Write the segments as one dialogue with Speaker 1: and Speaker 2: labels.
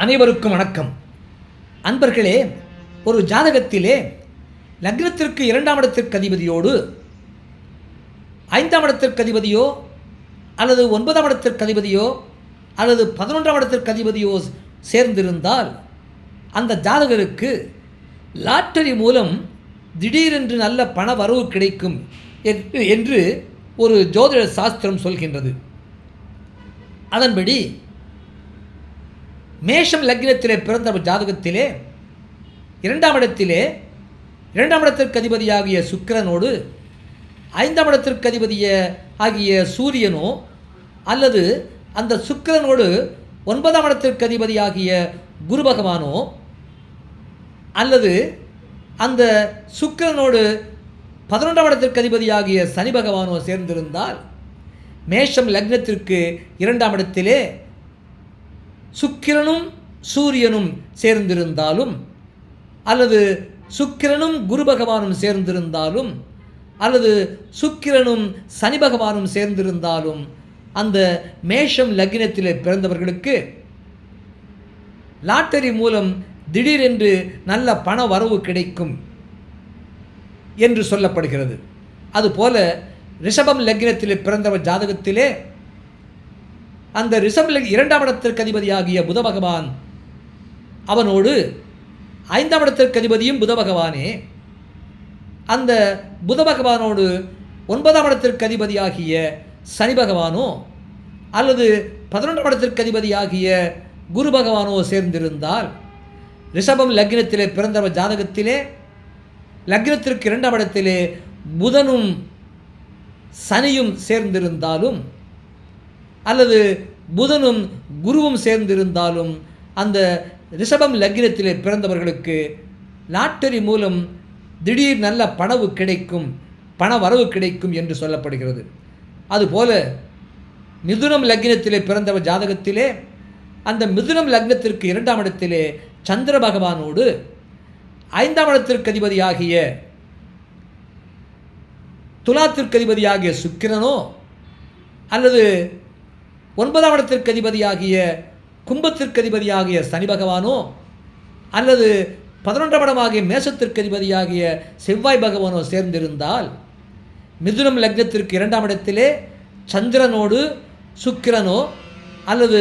Speaker 1: அனைவருக்கும் வணக்கம். அன்பர்களே ஒரு ஜாதகத்திலே லக்னத்திற்கு இரண்டாம் இடத்திற்கு அதிபதியோடு ஐந்தாம் இடத்திற்கு அதிபதியோ அல்லது ஒன்பதாம் இடத்திற்கு அதிபதியோ அல்லது பதினொன்றாம் இடத்திற்கு அதிபதியோ சேர்ந்திருந்தால் அந்த ஜாதகருக்கு லாட்டரி மூலம் திடீரென்று நல்ல பண வரவு கிடைக்கும் என்று- என்று ஒரு ஜோதிட சாஸ்திரம் சொல்கின்றது. அதன்படி மேஷம் லக்னத்திலே பிறந்த ஜாதகத்திலே இரண்டாம் இடத்திலே இரண்டாம் இடத்திற்கு அதிபதியாகிய சுக்கிரனோடு ஐந்தாம் இடத்திற்கு அதிபதிய ஆகிய சூரியனோ அல்லது அந்த சுக்கிரனோடு ஒன்பதாம் இடத்திற்கு அதிபதியாகிய குரு பகவானோ அல்லது அந்த சுக்கிரனோடு பதினொன்றாம் இடத்திற்கு அதிபதியாகிய சனி பகவானோ சேர்ந்திருந்தால் மேஷம் லக்னத்திற்கு இரண்டாம் இடத்திலே சுக்கிரனும் சூரியனும் சேர்ந்திருந்தாலும் அல்லது சுக்கிரனும் குரு பகவானும் சேர்ந்திருந்தாலும் அல்லது சுக்கிரனும் சனி பகவானும் சேர்ந்திருந்தாலும் அந்த மேஷம் லக்னத்திலே பிறந்தவர்களுக்கு லாட்டரி மூலம் திடீரென்று நல்ல பண வரவு கிடைக்கும் என்று சொல்லப்படுகிறது. அதுபோல ரிஷபம் லக்னத்தில் பிறந்தவர் ஜாதகத்திலே அந்த ரிஷபில் இரண்டாம் இடத்திற்கு அதிபதியாகிய புத பகவான் அவனோடு ஐந்தாம் இடத்திற்கு அதிபதியும் புத பகவானே. அந்த புத பகவானோடு ஒன்பதாம் இடத்திற்கு அதிபதியாகிய சனி பகவானோ அல்லது பதினொன்றாம் இடத்திற்கு அதிபதியாகிய குரு பகவானோ சேர்ந்திருந்தால் ரிஷபம் லக்னத்திலே பிறந்தவர் ஜாதகத்திலே லக்னத்திற்கு இரண்டாம் இடத்திலே புதனும் சனியும் சேர்ந்திருந்தாலும் அல்லது புதனும் குருவும் சேர்ந்திருந்தாலும் அந்த ரிஷபம் லக்னத்திலே பிறந்தவர்களுக்கு லாட்டரி மூலம் திடீர் நல்ல பணவு கிடைக்கும் பண வரவு கிடைக்கும் என்று சொல்லப்படுகிறது. அதுபோல மிதுனம் லக்னத்திலே பிறந்தவர் ஜாதகத்திலே அந்த மிதுனம் லக்னத்திற்கு இரண்டாம் இடத்திலே சந்திர பகவானோடு ஐந்தாம் இடத்திற்கு அதிபதியாகிய துலாத்திற்கு அதிபதியாகிய சுக்கிரனோ அல்லது ஒன்பதாம் இடத்திற்கு அதிபதியாகிய கும்பத்திற்கு அதிபதியாகிய சனி பகவானோ அல்லது பதினொன்றாம் இடமாகிய மேசத்திற்கு அதிபதியாகிய செவ்வாய் பகவானோ சேர்ந்திருந்தால் மிதுனம் லக்னத்திற்கு இரண்டாம் இடத்திலே சந்திரனோடு சுக்கிரனோ அல்லது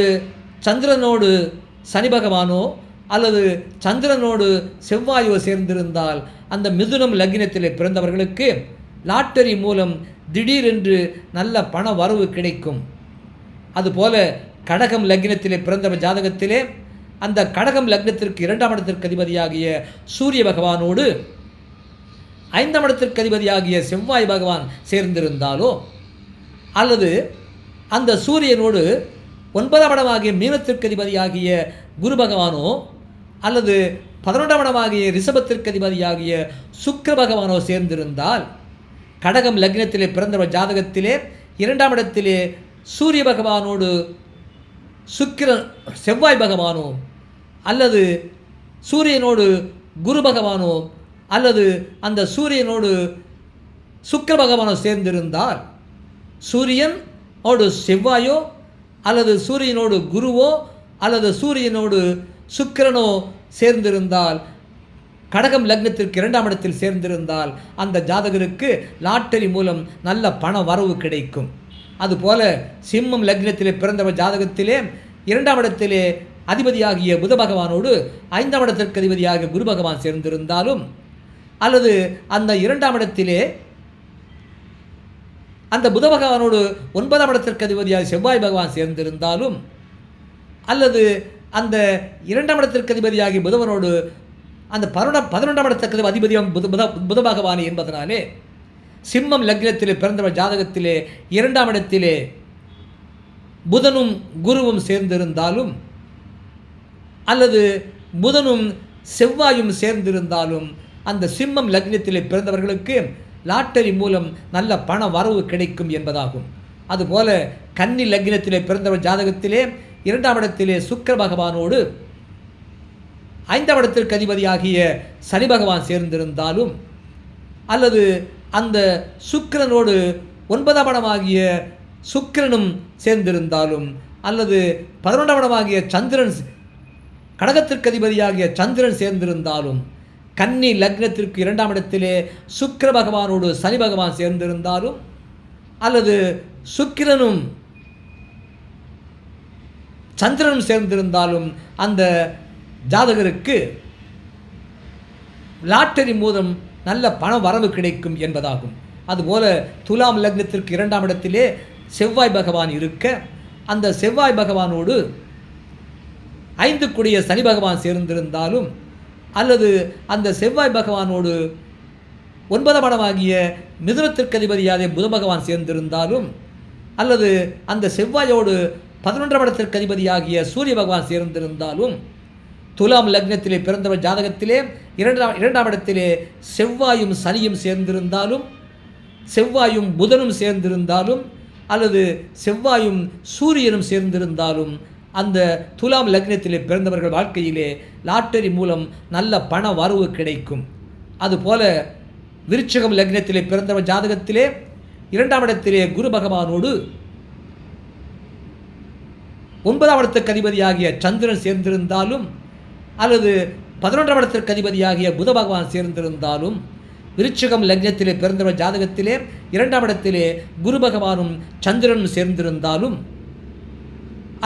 Speaker 1: சந்திரனோடு சனி பகவானோ அல்லது சந்திரனோடு செவ்வாயோ சேர்ந்திருந்தால் அந்த மிதுனம் லக்னத்திலே பிறந்தவர்களுக்கு லாட்டரி மூலம் திடீரென்று நல்ல பண வரவு கிடைக்கும். அதுபோல கடகம் லக்னத்திலே பிறந்தவர் ஜாதகத்திலே அந்த கடகம் லக்னத்திற்கு இரண்டாம் இடத்திற்கு அதிபதியாகிய சூரிய பகவானோடு ஐந்தாம் இடத்திற்கு அதிபதியாகிய செவ்வாய் பகவான் சேர்ந்திருந்தாலோ அல்லது அந்த சூரியனோடு ஒன்பதாம் இடமாகிய மீனத்திற்கு அதிபதியாகிய குரு பகவானோ அல்லது பதினொன்றாம் இடமாகிய ரிஷபத்திற்கு அதிபதியாகிய சுக்கிர பகவானோ சேர்ந்திருந்தால் கடகம் லக்னத்திலே பிறந்தவர் ஜாதகத்திலே இரண்டாம் இடத்திலே சூரிய பகவானோடு சுக்கிர செவ்வாய் பகவானோ அல்லது சூரியனோடு குரு பகவானோ அல்லது அந்த சூரியனோடு சுக்கிர பகவானோ சேர்ந்திருந்தால் சூரியன் ஓடு செவ்வாயோ அல்லது சூரியனோடு குருவோ அல்லது சூரியனோடு சுக்கிரனோ சேர்ந்திருந்தால் கடகம் லக்னத்திற்கு இரண்டாம் இடத்தில் சேர்ந்திருந்தால் அந்த ஜாதகருக்கு லாட்டரி மூலம் நல்ல பண வரவு கிடைக்கும். அதுபோல சிம்மம் லக்னத்திலே பிறந்தவர் ஜாதகத்திலே இரண்டாம் இடத்திலே அதிபதியாகிய புத பகவானோடு ஐந்தாம் இடத்திற்கு அதிபதியாகிய குரு பகவான் சேர்ந்திருந்தாலும் அல்லது அந்த இரண்டாம் இடத்திலே அந்த புத பகவானோடு ஒன்பதாம் இடத்திற்கு அதிபதியாக செவ்வாய் பகவான் சேர்ந்திருந்தாலும் அல்லது அந்த இரண்டாம் இடத்திற்கு அதிபதியாகிய புதவனோடு அந்த பருண பதினொன்றாம் இடத்திற்கு அதிபதியம் புத புத புத பகவானி என்பதனாலே சிம்மம் லக்னத்திலே பிறந்தவர் ஜாதகத்திலே இரண்டாம் இடத்திலே புதனும் குருவும் சேர்ந்திருந்தாலும் அல்லது புதனும் செவ்வாயும் சேர்ந்திருந்தாலும் அந்த சிம்மம் லக்னத்திலே பிறந்தவர்களுக்கு லாட்டரி மூலம் நல்ல பண வரவு கிடைக்கும் என்பதாகும். அதுபோல கன்னி லக்னத்திலே பிறந்தவர் ஜாதகத்திலே இரண்டாம் இடத்திலே சுக்கிர பகவானோடு ஐந்தாம் இடத்திற்கு அதிபதியாகிய சனி பகவான் சேர்ந்திருந்தாலும் அல்லது அந்த சுக்கிரனோடு ஒன்பதாம் இடமாகிய சுக்கிரனும் சேர்ந்திருந்தாலும் அல்லது பதினொன்றாம் இடமாகிய சந்திரன் கடகத்திற்கு அதிபதியாகிய சந்திரன் சேர்ந்திருந்தாலும் கன்னி லக்னத்திற்கு இரண்டாம் இடத்திலே சுக்கிர பகவானோடு சனி பகவான் சேர்ந்திருந்தாலும் அல்லது சுக்கிரனும் சந்திரனும் சேர்ந்திருந்தாலும் அந்த ஜாதகருக்கு லாட்டரி மூலம் நல்ல பண வரவு கிடைக்கும் என்பதாகும். அதுபோல துலாம் லக்னத்திற்கு இரண்டாம் இடத்திலே செவ்வாய் பகவான் இருக்க அந்த செவ்வாய் பகவானோடு ஐந்து கூடிய சனி பகவான் சேர்ந்திருந்தாலும் அல்லது அந்த செவ்வாய் பகவானோடு ஒன்பதாம் படமாகிய மிதுனத்திற்கு அதிபதியாகிய புத பகவான் சேர்ந்திருந்தாலும் அல்லது அந்த செவ்வாயோடு பதினொன்றாம் இடத்திற்கு அதிபதியாகிய சூரிய பகவான் சேர்ந்திருந்தாலும் துலாம் லக்னத்திலே பிறந்தவர் ஜாதகத்திலே இரண்டாம் இரண்டாம் இடத்திலே செவ்வாயும் சனியும் சேர்ந்திருந்தாலும் செவ்வாயும் புதனும் சேர்ந்திருந்தாலும் அல்லது செவ்வாயும் சூரியனும் சேர்ந்திருந்தாலும் அந்த துலாம் லக்னத்திலே பிறந்தவர்கள் வாழ்க்கையிலே லாட்டரி மூலம் நல்ல பண வரவு கிடைக்கும். அதுபோல விருச்சகம் லக்னத்திலே பிறந்தவர் ஜாதகத்திலே இரண்டாம் இடத்திலே குரு பகவானோடு ஒன்பதாம் இடத்துக்கு அதிபதியாகிய சந்திரன் சேர்ந்திருந்தாலும் அல்லது பதினொன்றாம் இடத்திற்கு அதிபதியாகிய புத பகவான் சேர்ந்திருந்தாலும் விருச்சிகம் லக்னத்திலே பிறந்தவர் ஜாதகத்திலே இரண்டாம் இடத்திலே குரு பகவானும் சந்திரனும் சேர்ந்திருந்தாலும்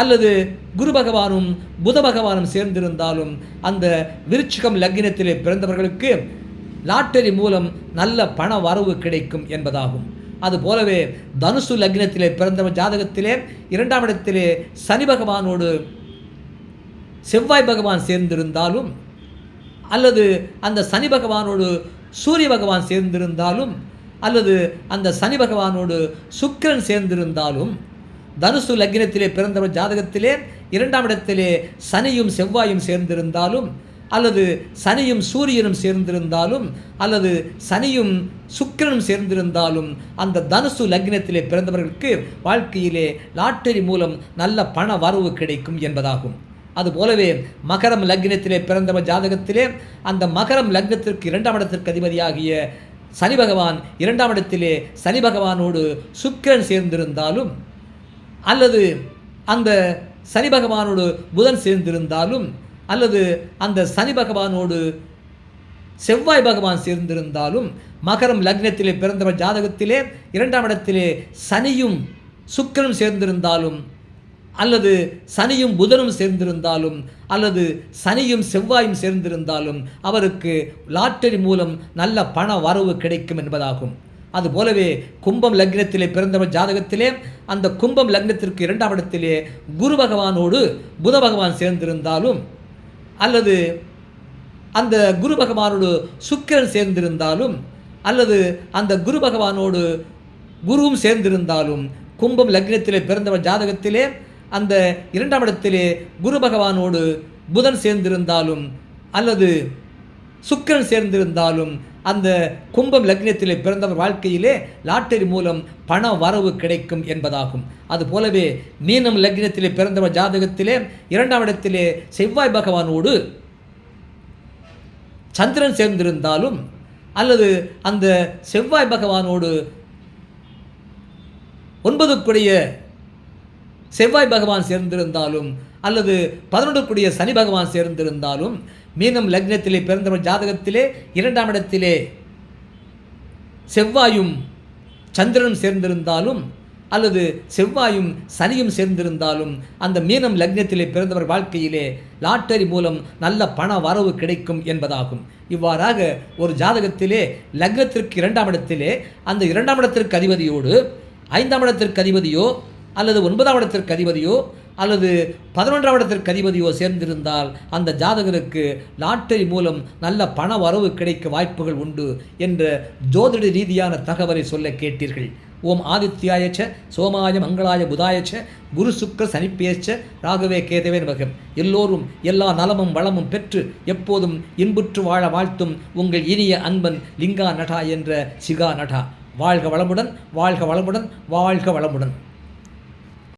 Speaker 1: அல்லது குரு பகவானும் புத பகவானும் சேர்ந்திருந்தாலும் அந்த விருச்சிகம் லக்னத்திலே பிறந்தவர்களுக்கு லாட்டரி மூலம் நல்ல பண வரவு கிடைக்கும் என்பதாகும். அதுபோலவே தனுசு லக்னத்திலே பிறந்தவர் ஜாதகத்திலே இரண்டாம் இடத்திலே சனி பகவானோடு செவ்வாய் பகவான் சேர்ந்திருந்தாலும் அல்லது அந்த சனி பகவானோடு சூரிய பகவான் சேர்ந்திருந்தாலும் அல்லது அந்த சனி பகவானோடு சுக்கிரன் சேர்ந்திருந்தாலும் தனுசு லக்னத்திலே பிறந்தவர் ஜாதகத்திலே இரண்டாம் இடத்திலே சனியும் செவ்வாயும் சேர்ந்திருந்தாலும் அல்லது சனியும் சூரியனும் சேர்ந்திருந்தாலும் அல்லது சனியும் சுக்கிரனும் சேர்ந்திருந்தாலும் அந்த தனுசு லக்னத்திலே பிறந்தவர்களுக்கு வாழ்க்கையிலே லாட்டரி மூலம் நல்ல பண வரவு கிடைக்கும் என்பதாகும். அதுபோலவே மகரம் லக்னத்திலே பிறந்தவர் ஜாதகத்திலே அந்த மகரம் லக்னத்திற்கு இரண்டாம் இடத்திற்கு அதிபதியாகிய சனி பகவான் இரண்டாம் இடத்திலே சனி பகவானோடு சுக்கிரன் சேர்ந்திருந்தாலும் அல்லது அந்த சனி பகவானோடு புதன் சேர்ந்திருந்தாலும் அல்லது அந்த சனி பகவானோடு செவ்வாய் பகவான் சேர்ந்திருந்தாலும் மகரம் லக்னத்திலே பிறந்தவர் ஜாதகத்திலே இரண்டாம் இடத்திலே சனியும் சுக்கிரனும் சேர்ந்திருந்தாலும் அல்லது சனியும் புதனும் சேர்ந்திருந்தாலும் அல்லது சனியும் செவ்வாயும் சேர்ந்திருந்தாலும் அவருக்கு லாட்டரி மூலம் நல்ல பண வரவு கிடைக்கும் என்பதாகும். அதுபோலவே கும்பம் லக்னத்திலே பிறந்தவர் ஜாதகத்திலே அந்த கும்பம் லக்னத்திற்கு இரண்டாம் இடத்திலே குரு பகவானோடு புத பகவான் சேர்ந்திருந்தாலும் அல்லது அந்த குரு பகவானோடு சுக்கிரன் சேர்ந்திருந்தாலும் அல்லது அந்த குரு பகவானோடு குருவும் சேர்ந்திருந்தாலும் கும்பம் லக்னத்திலே பிறந்தவர் ஜாதகத்திலே அந்த இரண்டாம் இடத்திலே குரு பகவானோடு புதன் சேர்ந்திருந்தாலும் அல்லது சுக்கிரன் சேர்ந்திருந்தாலும் அந்த கும்பம் லக்னத்திலே பிறந்தவர் வாழ்க்கையிலே லாட்டரி மூலம் பண வரவு கிடைக்கும் என்பதாகும். அதுபோலவே மீனம் லக்னத்திலே பிறந்தவர் ஜாதகத்திலே இரண்டாம் இடத்திலே செவ்வாய் பகவானோடு சந்திரன் சேர்ந்திருந்தாலும் அல்லது அந்த செவ்வாய் பகவானோடு ஒன்பதுக்குடைய செவ்வாய் பகவான் சேர்ந்திருந்தாலும் அல்லது பதினொன்றுக்குரிய சனி பகவான் சேர்ந்திருந்தாலும் மீனம் லக்னத்திலே பிறந்தவர் ஜாதகத்திலே இரண்டாம் இடத்திலே செவ்வாயும் சந்திரனும் சேர்ந்திருந்தாலும் அல்லது செவ்வாயும் சனியும் சேர்ந்திருந்தாலும் அந்த மீனம் லக்னத்திலே பிறந்தவர் வாழ்க்கையிலே லாட்டரி மூலம் நல்ல பண வரவு கிடைக்கும் என்பதாகும். இவ்வாறாக ஒரு ஜாதகத்திலே லக்னத்திற்கு இரண்டாம் இடத்திலே அந்த இரண்டாம் இடத்திற்கு அதிபதியோடு ஐந்தாம் இடத்திற்கு அதிபதியோ அல்லது ஒன்பதாம் இடத்திற்கு அதிபதியோ அல்லது பதினொன்றாம் இடத்திற்கு அதிபதியோ சேர்ந்திருந்தால் அந்த ஜாதகருக்கு லாட்டரி மூலம் நல்ல பண வரவு கிடைக்க வாய்ப்புகள் உண்டு என்ற ஜோதிட ரீதியான தகவலை சொல்ல கேட்டீர்கள். ஓம் ஆதித்யாயச்ச சோமாய மங்களாய புதாயச்ச குரு சுக்கர் சனிப்பேச்ச ராகவே கேதவே நமகம் எல்லோரும் எல்லா நலமும் வளமும் பெற்று எப்போதும் இன்புற்று வாழ வாழ்த்தும் உங்கள் இனிய அன்பன் லிங்கா நடா என்ற சிகா நடா வாழ்க வளமுடன் வாழ்க வளமுடன் வாழ்க வளமுடன்.